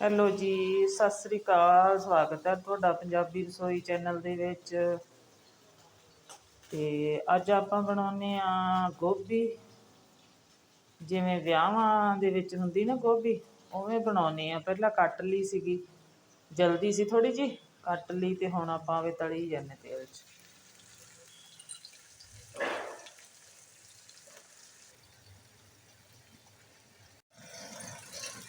Hello ਜੀ, ਸਤਿ ਸ੍ਰੀ ਅਕਾਲ, ਸਵਾਗਤ ਹੈ ਤੁਹਾਡਾ ਪੰਜਾਬੀ ਰਸੋਈ ਚੈਨਲ ਦੇ ਵਿੱਚ। ਤੇ ਅੱਜ ਆਪਾਂ ਬਣਾਉਨੇ ਆ ਗੋਭੀ। ਜਿਵੇਂ ਵਿਆਹਾਂ ਦੇ ਵਿੱਚ ਹੁੰਦੀ ਨਾ ਗੋਭੀ, ਉਵੇਂ ਬਣਾਉਨੇ ਆ ਪਹਿਲਾਂ ਕੱਟ ਲਈ ਸੀਗੀ, ਜਲਦੀ ਸੀ ਥੋੜੀ ਜੀ ਕੱਟ ਲਈ ਤੇ ਹੁਣ ਆਪਾਂ ਵੇ ਤਲੀ ਜਾਂਦੇ ਤੇਲ 'ਚ।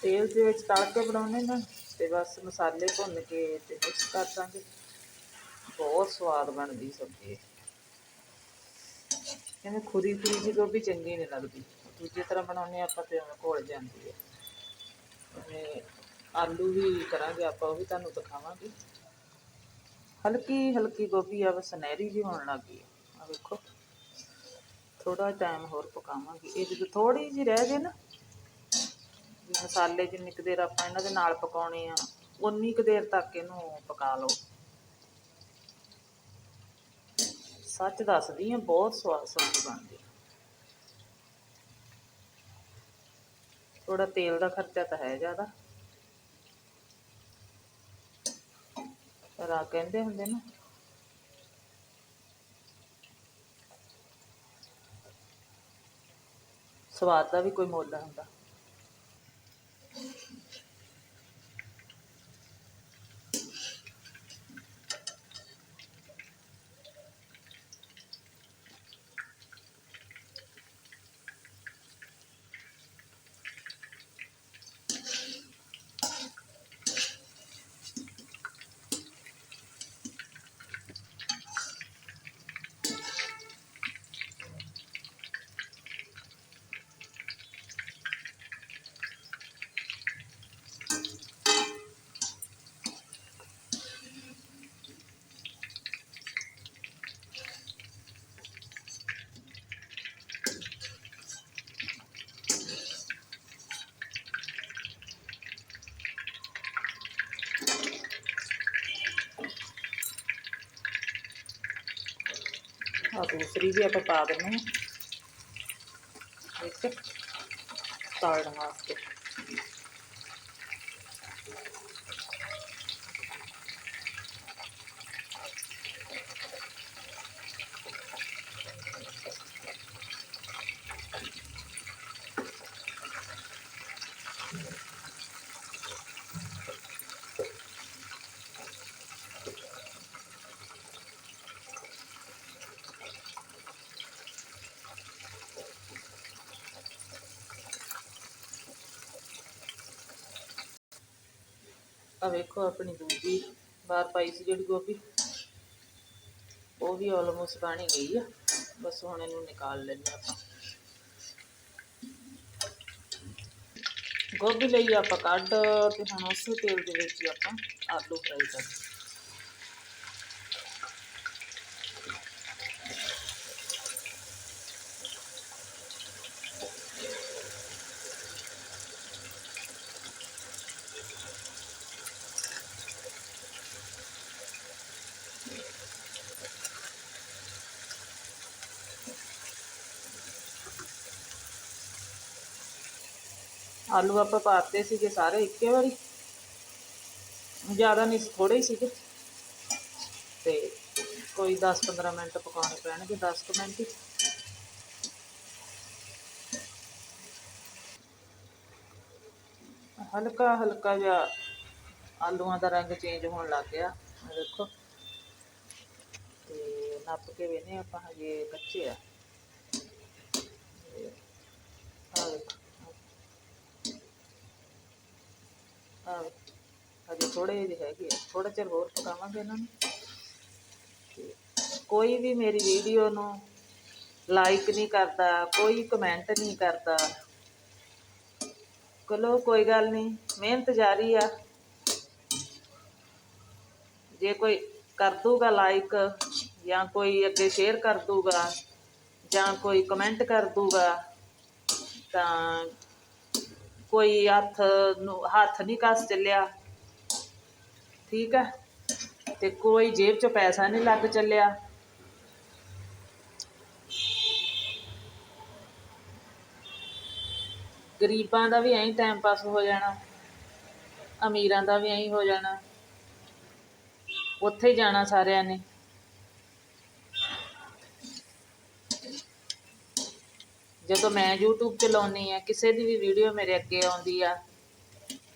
ਤੇਲ ਦੇ ਵਿੱਚ ਤਲ ਕੇ ਬਣਾਉਣੇ ਨਾ ਤੇ ਬਸ ਮਸਾਲੇ ਭੁੰਨ ਕੇ ਤੇ ਮਿਕਸ ਕਰ ਦਾਂਗੇ। ਬਹੁਤ ਸਵਾਦ ਬਣਦੀ ਸਬਜ਼ੀ ਕਹਿੰਦੇ ਖੁਰੀ ਖੁਰੀ ਜੀ ਗੋਭੀ ਚੰਗੀ ਨਹੀਂ ਲੱਗਦੀ। ਦੂਜੀ ਤਰ੍ਹਾਂ ਬਣਾਉਣੇ ਆਪਾਂ ਤੇ ਉਹ ਘੁਲ ਜਾਂਦੀ ਹੈ। ਤੇ ਆਲੂ ਵੀ ਕਰਾਂਗੇ ਆਪਾਂ, ਉਹ ਵੀ ਤੁਹਾਨੂੰ ਦਿਖਾਵਾਂਗੇ। ਹਲਕੀ ਹਲਕੀ ਗੋਭੀ ਆ, ਬਸ ਸੁਨਹਿਰੀ ਜੀ ਹੋਣ ਲੱਗ ਗਈ ਆ ਵੇਖੋ। ਥੋੜਾ ਟਾਈਮ ਹੋਰ ਪਕਾਵਾਂਗੇ। ਇਹ ਜਦੋਂ ਥੋੜੀ ਜੀ ਰਹਿ ਜੇ ਨਾ ਮਸਾਲੇ ਜਿੰਨੀ ਕੁ ਦੇਰ ਆਪਾਂ ਇਹਨਾਂ ਦੇ ਨਾਲ ਪਕਾਉਣੇ ਆ ਉਨੀ ਕੁ ਦੇਰ ਤੱਕ ਇਹਨੂੰ ਪਕਾ ਲਓ। ਸੱਚ ਦੱਸਦੀ ਆ, ਬਹੁਤ ਸਵਾਦ ਸਬਜ਼ੀ ਬਣਦੀ ਥੋੜਾ ਤੇਲ ਦਾ ਖਰਚਾ ਤਾਂ ਹੈ ਜ਼ਿਆਦਾ। ਪਰ ਆ ਕਹਿੰਦੇ ਹੁੰਦੇ ਨਾ, ਸਵਾਦ ਦਾ ਵੀ ਕੋਈ ਮੁੱਲ ਹੁੰਦਾ। ਆ ਦੂਸਰੀ ਵੀ ਆਪਾਂ ਪਾ ਦਿੰਦੇ ਹਾਂ। ਵਿੱਚ ਤਾਲਣ ਵਾਸਤੇ। ਆ ਵੇਖੋ ਆਪਣੀ ਦੂਜੀ ਬਾਹਰ ਪਾਈ ਸੀ ਜਿਹੜੀ ਗੋਭੀ। ਉਹ ਵੀ ਆਲਮੋਸਟ ਬਣ ਗਈ ਆ। ਬਸ ਹੁਣ ਇਹਨੂੰ ਨਿਕਾਲ ਲੈਂਦੇ ਆਪਾਂ। ਗੋਭੀ ਲਈ ਆਪਾਂ ਕੱਢ ਤੇ ਹੁਣ ਉਸੇ ਤੇਲ ਦੇ ਵਿੱਚ ਆਪਾਂ ਆਲੂ ਫਰਾਈ ਕਰ। ਆਲੂ ਆਪਾਂ ਪਾਤੇ ਸੀਗੇ ਸਾਰੇ ਇੱਕੇ ਵਾਰੀ। ਜ਼ਿਆਦਾ ਨਹੀਂ ਥੋੜੇ ਹੀ ਸੀਗੇ। ਤੇ ਕੋਈ 10-15 ਮਿੰਟ ਪਕਾਉਣੇ ਪੈਣਗੇ 10 ਕੁ ਮਿੰਟ ਹੀ। ਹਲਕਾ ਹਲਕਾ ਜਿਹਾ ਆਲੂਆਂ ਦਾ ਰੰਗ ਚੇਂਜ ਹੋਣ ਲੱਗ ਗਿਆ, ਦੇਖੋ। ਤੇ ਨੱਪ ਕੇ ਵੇਨੇ ਆਪਾਂ ਹਜੇ ਕੱਚੇ ਆ। ਆ ਦੇਖੋ। ਆ ਹਜੇ ਥੋੜੇ ਜਿਹੇ ਹੈਗੇ ਆ। ਥੋੜਾ ਚਿਰ ਹੋਰ ਪਕਾਵਾਂਗੇ ਇਹਨਾਂ ਨੂੰ। ਤੇ ਕੋਈ ਵੀ ਮੇਰੀ ਵੀਡੀਓ ਨੂੰ ਲਾਈਕ ਨਹੀਂ ਕਰਦਾ, ਕੋਈ ਕਮੈਂਟ ਨਹੀਂ ਕਰਦਾ, ਚਲੋ ਕੋਈ ਗੱਲ ਨਹੀਂ, ਮਿਹਨਤ ਜਾਰੀ ਆ। ਜੇ ਕੋਈ ਕਰ ਦੂਗਾ ਲਾਈਕ ਜਾਂ ਕੋਈ ਅੱਗੇ ਸ਼ੇਅਰ ਕਰ ਦੂਗਾ ਜਾਂ ਕੋਈ ਕਮੈਂਟ ਕਰ ਦੂਗਾ, ਤਾਂ ਕੋਈ ਹੱਥ ਨੂੰ, ਹੱਥ ਨਹੀਂ ਕੱਸ ਚੱਲਿਆ। ਠੀਕ ਹੈ? ਤੇ ਕੋਈ ਜੇਬ 'ਚ ਪੈਸਾ ਨਹੀਂ ਲੱਗ ਚੱਲਿਆ। ਗਰੀਬਾਂ ਦਾ ਵੀ ਐਂ ਟਾਈਮ ਪਾਸ ਹੋ ਜਾਣਾ। ਅਮੀਰਾਂ ਦਾ ਵੀ ਐਂ ਹੋ ਜਾਣਾ। ਉੱਥੇ ਹੀ ਜਾਣਾ ਸਾਰਿਆਂ ਨੇ। ਜਦੋਂ ਮੈਂ YouTube ਚਲਾਉਣੀ ਆ ਕਿਸੇ ਦੀ ਵੀ ਵੀਡੀਓ ਮੇਰੇ ਅੱਗੇ ਆਉਂਦੀ ਆ,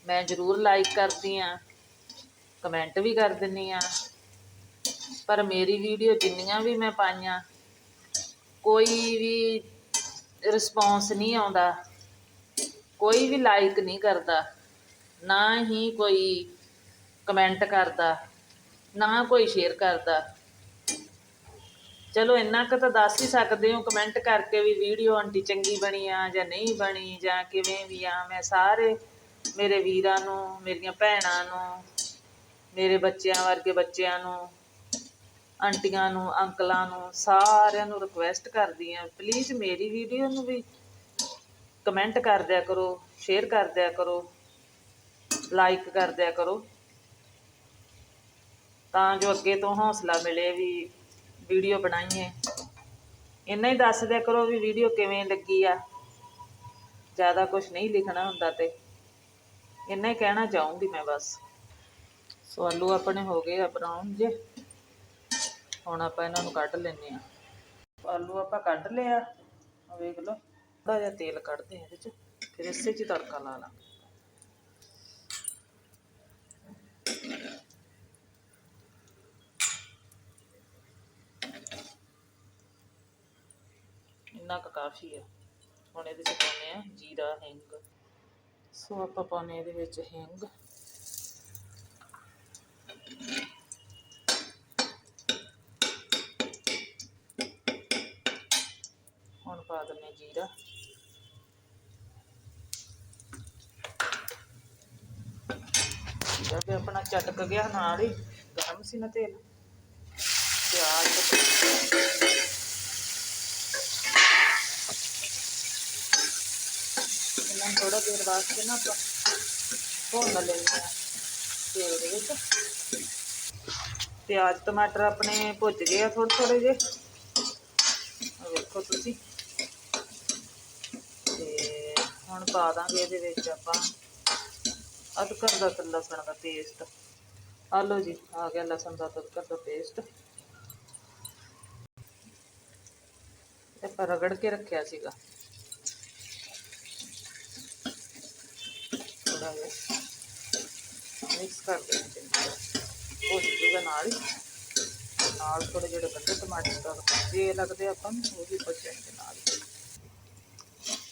ਮੈਂ ਜ਼ਰੂਰ ਲਾਈਕ ਕਰਦੀ ਆ ਕਮੈਂਟ ਵੀ ਕਰ ਦਿੰਨੀ ਆ ਪਰ ਮੇਰੀ ਵੀਡੀਓ ਜਿੰਨੀਆਂ ਵੀ ਮੈਂ ਪਾਈਆਂ, ਕੋਈ ਵੀ ਰਿਸਪੌਂਸ ਨਹੀਂ ਆਉਂਦਾ, ਕੋਈ ਵੀ ਲਾਈਕ ਨਹੀਂ ਕਰਦਾ, ਨਾ ਹੀ ਕੋਈ ਕਮੈਂਟ ਕਰਦਾ, ਨਾ ਕੋਈ ਸ਼ੇਅਰ ਕਰਦਾ। ਚਲੋ ਇੰਨਾ ਕੁ ਤਾਂ ਦੱਸ ਹੀ ਸਕਦੇ ਹੋ ਕਮੈਂਟ ਕਰਕੇ ਵੀ ਵੀਡੀਓ ਆਂਟੀ ਚੰਗੀ ਬਣੀ ਆ ਜਾਂ ਨਹੀਂ ਬਣੀ ਜਾਂ ਕਿਵੇਂ ਵੀ ਆ। ਮੈਂ ਸਾਰੇ ਮੇਰੇ ਵੀਰਾਂ ਨੂੰ, ਮੇਰੀਆਂ ਭੈਣਾਂ ਨੂੰ, ਮੇਰੇ ਬੱਚਿਆਂ ਵਰਗੇ ਬੱਚਿਆਂ ਨੂੰ, ਆਂਟੀਆਂ ਨੂੰ, ਅੰਕਲਾਂ ਨੂੰ ਸਾਰਿਆਂ ਨੂੰ ਰਿਕੁਐਸਟ ਕਰਦੀ ਆ ਪਲੀਜ਼ ਮੇਰੀ ਵੀਡੀਓ ਨੂੰ ਵੀ ਕਮੈਂਟ ਕਰ ਦਿਆ ਕਰੋ ਸ਼ੇਅਰ ਕਰ ਦਿਆ ਕਰੋ ਲਾਈਕ ਕਰ ਦਿਆ ਕਰੋ। ਤਾਂ ਜੋ ਅੱਗੇ ਤੋਂ ਹੌਸਲਾ ਮਿਲੇ ਵੀ ਵੀਡੀਓ ਬਣਾਈਏ ਇੰਨਾ ਹੀ ਦੱਸ ਦਿਆ ਕਰੋ ਵੀ ਵੀਡੀਓ ਕਿਵੇਂ ਲੱਗੀ ਆ। ਜ਼ਿਆਦਾ ਕੁਝ ਨਹੀਂ ਲਿਖਣਾ ਹੁੰਦਾ ਤੇ। ਇੰਨਾ ਹੀ ਕਹਿਣਾ ਚਾਹੂੰਗੀ ਮੈਂ ਬਸ। ਸੋ ਆਲੂ ਆਪਣੇ ਹੋ ਗਏ ਆ ਬਰਾਊਨ ਜੇ। ਹੁਣ ਆਪਾਂ ਇਹਨਾਂ ਨੂੰ ਕੱਢ ਲੈਂਦੇ ਆ ਆਲੂ ਆਪਾਂ ਕੱਢ ਲਿਆ। ਆ ਵੇਖ ਲਓ। ਥੋੜਾ ਜਿਹਾ ਤੇਲ ਕੱਢਦੇ ਆ ਇਹਦੇ ਚ। ਫਿਰ ਇਸੇ ਚ ਹੀ ਤੜਕਾ ਲਾ ਲਾਂਗੇ ਇੰਨਾ ਕੁ ਕਾਫੀ ਆ। ਹੁਣ ਇਹਦੇ ਚ ਪਾਉਂਦੇ ਆ ਜੀਰਾ, ਹਿੰਗ। ਸੋ ਆਪਾਂ ਪਾਉਂਦੇ ਇਹਦੇ ਵਿੱਚ ਹਿੰਗ। ਹੁਣ ਪਾ ਦਿੰਦੇ ਜੀਰਾ। ਜਦ ਆਪਣਾ ਚਟਕ ਗਿਆ ਨਾਲ ਹੀ, ਗਰਮ ਸੀ ਨਾ ਤੇਲ। ਪਿਆਜ਼ ਨੂੰ ਥੋੜਾ ਦੇਰ ਵਾਸਤੇ ਨਾ ਆਪਾਂ ਭੁੰਨ ਲੈਂਦੇ ਆ ਤੇਲ ਦੇ ਵਿੱਚ। ਪਿਆਜ਼, ਟਮਾਟਰ ਆਪਣੇ ਭੁੱਜ ਗਏ ਆ ਥੋੜੇ ਥੋੜੇ ਜਿਹੇ। ਵੇਖੋ ਤੁਸੀਂ। ਤੇ ਹੁਣ ਪਾ ਦਾਂਗੇ ਇਹਦੇ ਵਿੱਚ ਆਪਾਂ ਅਦਕਰ ਦਾ ਲਸਣ ਦਾ ਪੇਸਟ ਆ ਲਓ ਜੀ, ਆ ਗਿਆ ਲਸਣ ਦਾ ਅਦਕਰ ਦਾ ਪੇਸਟ ਇਹ ਪਰ ਰਗੜ ਕੇ ਰੱਖਿਆ ਸੀਗਾ। ਥੋੜਾ ਜਿਹਾ ਮਿਕਸ ਕਰ ਦੇਣਾ ਚੰਗੀ ਤਰ੍ਹਾਂ ਜੂਗਾ ਨਾਲ ਨਾਲ ਥੋੜੇ ਜਿਹੜੇ ਕੱਟੇ ਟਮਾਟਰ ਦਾ ਜੇ ਲੱਗਦੇ ਆਪਾਂ ਉਹ ਵੀ ਪੁੱਜ ਜਾਣਗੇ ਨਾਲ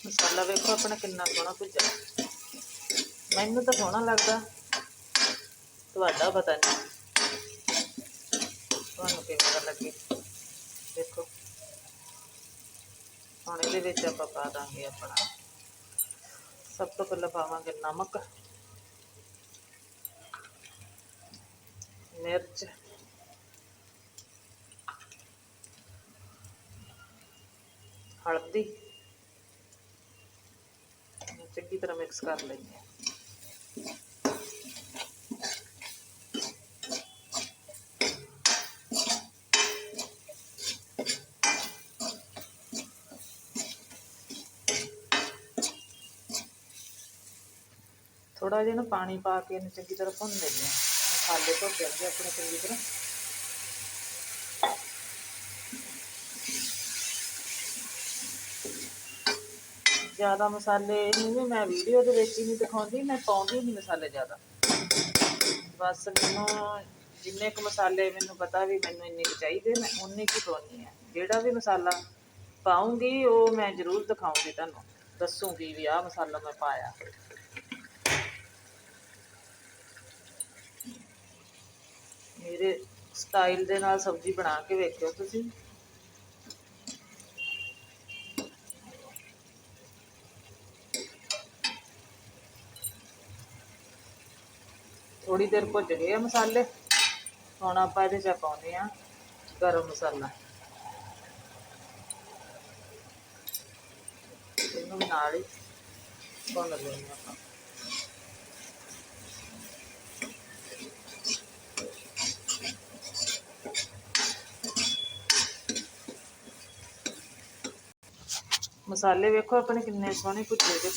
ਮਸਾਲਾ ਵੇਖੋ ਆਪਣਾ ਕਿੰਨਾ ਸੋਹਣਾ ਭੁੱਜਾ ਮੈਨੂੰ ਤਾਂ ਸੋਹਣਾ ਲੱਗਦਾ। ਤੁਹਾਡਾ ਪਤਾ ਨਹੀਂ। ਤੁਹਾਨੂੰ ਕਿਵੇਂ ਦਾ ਲੱਗੇ? ਦੇਖੋ। ਹੁਣ ਇਹਦੇ ਵਿੱਚ ਆਪਾਂ ਪਾ ਦਾਂਗੇ ਆਪਣਾ। ਸਭ ਤੋਂ ਪਹਿਲਾਂ ਪਾਵਾਂਗੇ ਨਮਕ ਮਿਰਚ ਹਲਦੀ ਇਹਨੂੰ ਚੰਗੀ ਤਰ੍ਹਾਂ ਮਿਕਸ ਕਰ ਲੈਂਦੇ ਹਾਂ ਥੋੜਾ ਜਿਹਾ ਨਾ ਪਾਣੀ ਪਾ ਕੇ ਇਹਨੂੰ ਚੰਗੀ ਤਰ੍ਹਾਂ ਭੁੰਨ ਲੈਂਦੇ ਹਾਂ। ਮਸਾਲੇ ਤੋਂ ਜਾਂਦੇ ਆਪਣੇ ਚੰਗੀ ਤਰ੍ਹਾਂ। ਜ਼ਿਆਦਾ ਮਸਾਲੇ ਨਹੀਂ ਵੀ ਮੈਂ ਵੀਡੀਓ ਦੇ ਵਿੱਚ ਹੀ ਨਹੀਂ ਦਿਖਾਉਂਦੀ, ਮੈਂ ਪਾਉਂਦੀ ਨਹੀਂ ਮਸਾਲੇ ਜ਼ਿਆਦਾ। ਬਸ ਮੈਨੂੰ ਜਿੰਨੇ ਕੁ ਮਸਾਲੇ ਮੈਨੂੰ ਪਤਾ ਵੀ ਮੈਨੂੰ ਇੰਨੇ ਕੁ ਚਾਹੀਦੇ, ਮੈਂ ਉਨੇ ਕੁ ਪਾਉਂਦੀ ਆ ਜਿਹੜਾ ਵੀ ਮਸਾਲਾ ਪਾਉਂਗੀ, ਉਹ ਮੈਂ ਜ਼ਰੂਰ ਦਿਖਾਉਂਗੀ ਤੁਹਾਨੂੰ। ਦੱਸੂਗੀ ਵੀ ਆਹ ਮਸਾਲਾ ਮੈਂ ਪਾਇਆ। ਮੇਰੇ ਸਟਾਈਲ ਦੇ ਨਾਲ ਸਬਜ਼ੀ ਬਣਾ ਕੇ ਵੇਖਿਓ ਤੁਸੀਂ। ਥੋੜੀ ਦੇਰ ਭੁੱਜ ਗਏ ਆ ਮਸਾਲੇ। ਹੁਣ ਆਪਾਂ ਇਹਦੇ ਚ ਪਾਉਂਦੇ ਆ ਗਰਮ ਮਸਾਲਾ। ਇਹਨੂੰ ਨਾਲ ਹੀ ਭੁੰਨ ਲੈਂਦੇ ਆਪਾਂ। ਮਸਾਲੇ ਵੇਖੋ ਆਪਣੇ ਕਿੰਨੇ ਸੋਹਣੇ ਭੁੱਜੇ ਦੇ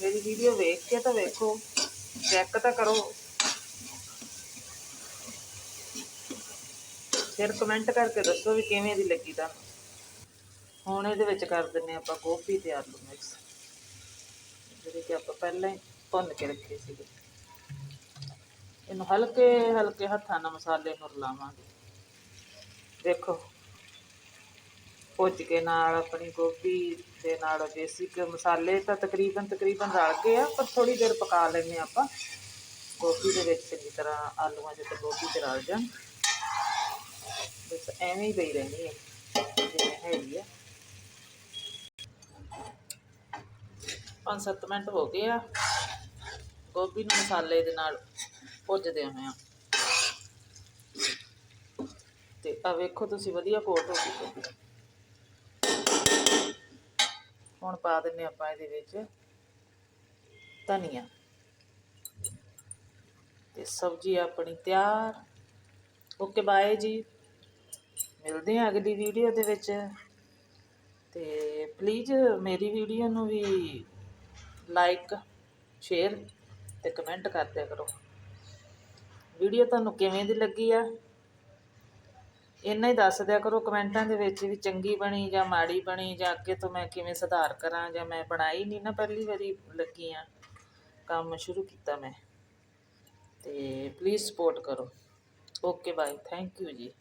ਮੇਰੀ ਵੀਡੀਓ ਵੇਖ ਕੇ ਤਾਂ ਵੇਖੋ ਚੈੱਕ ਤਾਂ ਕਰੋ। ਫਿਰ ਕਮੈਂਟ ਕਰਕੇ ਦੱਸੋ ਵੀ ਕਿਵੇਂ ਦੀ ਲੱਗੀ ਤੁਹਾਨੂੰ ਹੁਣ ਇਹਦੇ ਵਿੱਚ ਕਰ ਦਿੰਨੇ ਆਪਾਂ ਗੋਭੀ ਤੇ ਆਲੂ ਮਿਕਸ ਜਿਹੜੇ ਕਿ ਆਪਾਂ ਪਹਿਲਾਂ ਹੀ ਭੁੰਨ ਕੇ ਰੱਖੇ ਸੀਗੇ। ਇਹਨੂੰ ਹਲਕੇ ਹਲਕੇ ਹੱਥਾਂ ਨਾਲ ਮਸਾਲੇ ਨੂੰ ਰਲਾਵਾਂਗੇ। ਦੇਖੋ, ਭੁੱਜ ਕੇ ਨਾਲ ਆਪਣੀ ਗੋਭੀ ਦੇ ਨਾਲ ਬੇਸਿਕ ਮਸਾਲੇ ਤਾਂ ਤਕਰੀਬਨ ਤਕਰੀਬਨ ਰਲ ਗਏ ਆ, ਪਰ ਥੋੜੀ ਦੇਰ ਪਕਾ ਲੈਂਦੇ ਆਪਾਂ। ਗੋਭੀ ਦੇ ਵਿੱਚ ਚੰਗੀ ਤਰ੍ਹਾਂ ਆਲੂਆਂ 'ਚ ਤੇ ਗੋਭੀ 'ਚ ਰਲ ਜਾਣ। ਬਸ ਐਵੇਂ ਹੀ ਪਈ ਰਹਿਣੀ ਹੈ, ਜਿਵੇਂ ਹੈਗੀ ਆ। ਪੰਜ ਸੱਤ ਮਿੰਟ ਹੋ ਗਏ ਆ। ਗੋਭੀ ਨੂੰ ਮਸਾਲੇ ਦੇ ਨਾਲ ਭੁੱਜਦੇ ਹੋਏ ਆ। ਤੇ ਆ ਵੇਖੋ ਤੁਸੀਂ ਵਧੀਆ ਕੋਟ ਹੋ ਗਈ ਹੁਣ ਪਾ ਦਿੰਨੇ ਆਪਾਂ ਇਹਦੇ ਵਿੱਚ ਧਨੀਆ। ਤੇ ਸਬਜ਼ੀ ਆਪਣੀ ਤਿਆਰ। ਓਕੇ ਬਾਏ ਜੀ। ਮਿਲਦੇ ਹਾਂ ਅਗਲੀ ਵੀਡੀਓ ਦੇ ਵਿੱਚ। ਤੇ ਪਲੀਜ਼ ਮੇਰੀ ਵੀਡੀਓ ਨੂੰ ਵੀ ਲਾਈਕ ਸ਼ੇਅਰ ਤੇ ਕਮੈਂਟ ਕਰ ਕਰੋ। ਵੀਡੀਓ ਤੁਹਾਨੂੰ ਕਿਵੇਂ ਦੀ ਲੱਗੀ ਆ? ਇੰਨਾ ਹੀ ਦੱਸ ਦਿਆ ਕਰੋ ਕਮੈਂਟਾਂ ਦੇ ਵਿੱਚ ਵੀ ਚੰਗੀ ਬਣੀ ਜਾਂ ਮਾੜੀ ਬਣੀ ਜਾਂ ਅੱਗੇ ਤੋਂ ਮੈਂ ਕਿਵੇਂ ਸੁਧਾਰ ਕਰਾਂ ਜਾਂ ਮੈਂ ਬਣਾਈ ਨਹੀਂ ਨਾ ਪਹਿਲੀ ਵਾਰੀ ਲੱਗੀ ਆ। ਕੰਮ ਸ਼ੁਰੂ ਕੀਤਾ ਮੈਂ। ਤੇ ਪਲੀਜ਼ ਸਪੋਰਟ ਕਰੋ। ਓਕੇ ਬਾਏ ਥੈਂਕ ਯੂ ਜੀ।